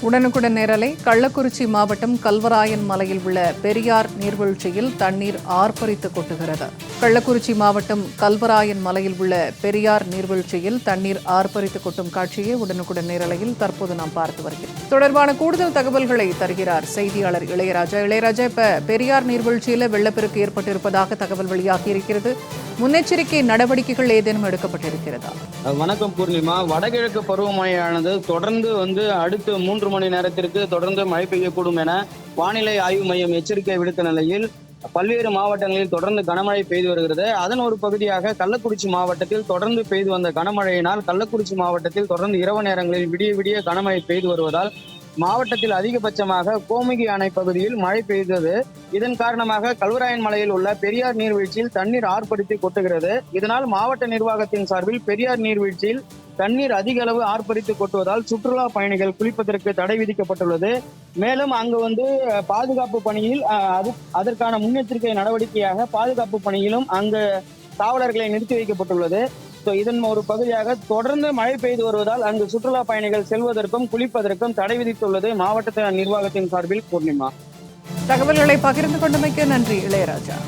உடனுக்குடன் நேரலை கள்ளக்குறிச்சி மாவட்டம் கல்வராயன் மலையில் உள்ள பெரியார் நீர்வீழ்ச்சியில் தண்ணீர் ஆர்ப்பரித்து கொட்டுகிறது. கள்ளக்குறிச்சி மாவட்டம் கல்வராயன் மலையில் உள்ள பெரியார் நீர்வீழ்ச்சியில் தண்ணீர் ஆர்ப்பரித்து கொட்டும் காட்சியை உடனுக்குடன் நேரலையில் தற்போது நாம் பார்த்து வருகிறோம். தொடர்பான கூடுதல் தகவல்களை தருகிறார் செய்தியாளர் இளையராஜா. இளையராஜா இப்ப பெரியார் நீர்வீழ்ச்சியில வெள்ளப்பெருக்கு ஏற்பட்டிருப்பதாக தகவல் வெளியாகி இருக்கிறது. முன்னெச்சரிக்கை நடவடிக்கைகள் ஏதேனும் எடுக்கப்பட்டிருக்கிறதா? வணக்கம் பூர்ணிமா. வடகிழக்கு பருவமழையானது தொடர்ந்து வந்து அடுத்த மூன்று மணி நேரத்திற்கு தொடர்ந்து மழை பெய்யக்கூடும் என வானிலை ஆய்வு மையம் எச்சரிக்கை விடுத்த நிலையில் பல்வேறு மாவட்டங்களில் தொடர்ந்து கனமழை பெய்து வருகிறது. அதன் ஒரு பகுதியாக கள்ளக்குறிச்சி மாவட்டத்தில் தொடர்ந்து பெய்து வந்த கனமழையினால் கள்ளக்குறிச்சி மாவட்டத்தில் தொடர்ந்து இரவு நேரங்களில் விடிய விடிய கனமழை பெய்து வருவதால் மாவட்டத்தில் அதிகபட்சமாக கோமுகி அணை பகுதியில் மழை பெய்தது. இதன் காரணமாக கல்வராயன் மலையில் உள்ள பெரியார் நீர்வீழ்ச்சியில் தண்ணீர் ஆர்ப்பரித்து கொட்டுகிறது. இதனால் மாவட்ட நிர்வாகத்தின் சார்பில் பெரியார் நீர்வீழ்ச்சியில் தண்ணீர் அதிக அளவு ஆர்ப்பரித்து கொட்டுவதால் சுற்றுலா பயணிகள் குளிப்பதற்கு தடை விதிக்கப்பட்டுள்ளது. மேலும் அங்கு வந்து பாதுகாப்பு பணியில் அது அதற்கான முன்னெச்சரிக்கை நடவடிக்கையாக பாதுகாப்பு பணியிலும் அங்கு காவலர்களை நிறுத்தி வைக்கப்பட்டுள்ளது. ஸோ இதன் ஒரு பகுதியாக தொடர்ந்து மழை பெய்து வருவதால் அங்கு சுற்றுலா பயணிகள் செல்வதற்கும் குளிப்பதற்கும் தடை விதித்துள்ளது மாவட்ட நிர்வாகத்தின் சார்பில் பூர்ணிமா. தகவல்களை பகிர்ந்து கொண்டமைக்கு நன்றி இளையராஜா.